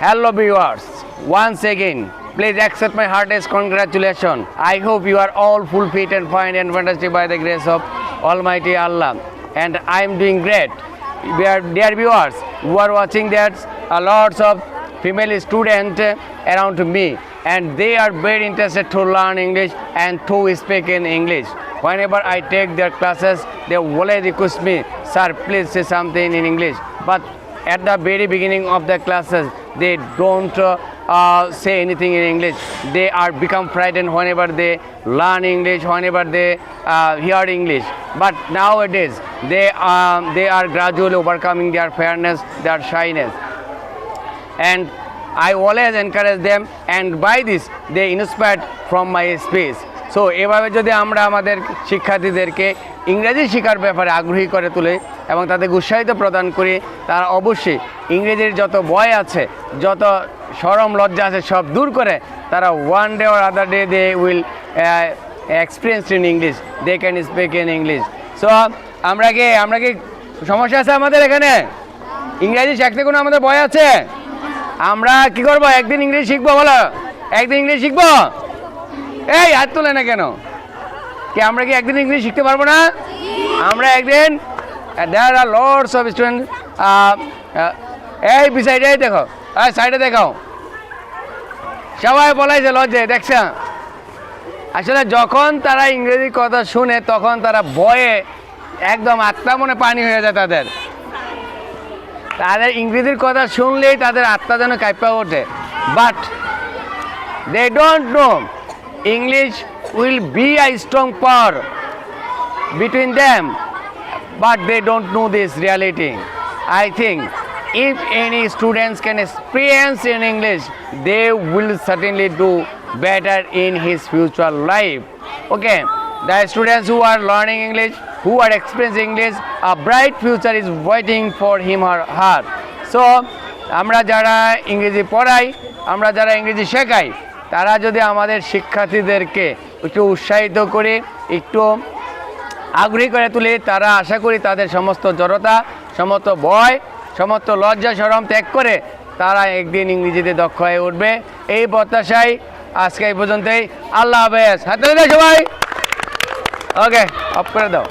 Hello viewers, once again, please accept my heartiest congratulations. I hope you are all full fit and fine and fantastic by the grace of Almighty Allah. And I am doing great. We are, dear viewers, who are watching that a lots of female students around me and they are very interested to learn English and to speak in English. Whenever I take their classes, they always request me, sir, please say something in English. But at the very beginning of the classes they don't uh, uh, say anything in english they are become frightened whenever they learn english whenever they uh, hear english but nowadays they um, they are gradually overcoming their fairness their shyness and I always encourage them and by this they inspired from my speech. So এভাবে যদি আমরা আমাদের শিক্ষার্থীদেরকে ইংরেজি শেখার ব্যাপারে আগ্রহী করে তুলে এবং তাদেরকে উৎসাহিত প্রদান করি, তারা অবশ্যই ইংরেজির যত ভয় আছে, যত সরম লজ্জা আছে সব দূর করে তারা one day or other day they will experience in English they can speak in English so আমরা কি আমরা কি সমস্যা আছে আমাদের এখানে? ইংরেজি শিখতে কোনো আমাদের ভয় আছে? আমরা কি করব? একদিন ইংলিশ শিখব বলো? একদিন ইংলিশ শিখব? এই, হাত তোলে না কেন? কি আমরা কি একদিন ইংলিশ শিখতে পারব না? আমরা একদিন there are lords of student এই বিসাইডে এই দেখো, এই সাইডে দেখাও। সবাই বলাইছে লজ্জে, দেখছ? আসলে যখন তারা ইংরেজি কথা শুনে, তখন তারা ভয়ে, একদম আত্মা মনে পানি হয়ে যায় তাদের। তাদের ইংরেজির কথা শুনলেই তাদের আত্মা যেন কাঁপা ওঠে। But they don't know English will be a strong power between them but they don't know this reality i think if any students can experience in english they will certainly do better in his future life okay the students who are learning english who are experiencing english a bright future is waiting for him or her so আমরা যারা ইংরেজি পড়াই আমরা যারা ইংরেজি শেখাই তারা যদি আমাদের শিক্ষার্থীদেরকে একটু উৎসাহিত করে, একটু আগ্রহী করে তুলে, তারা আশা করি তাদের সমস্ত জড়তা, সমস্ত ভয়, সমস্ত লজ্জা সরম ত্যাগ করে তারা একদিন ইংরেজিতে দক্ষ হয়ে উঠবে। এই প্রত্যাশায় আজকে এই পর্যন্তই। আল্লাহ হাফেজ। হাতে সবাই। ওকে, অফ করে দাও।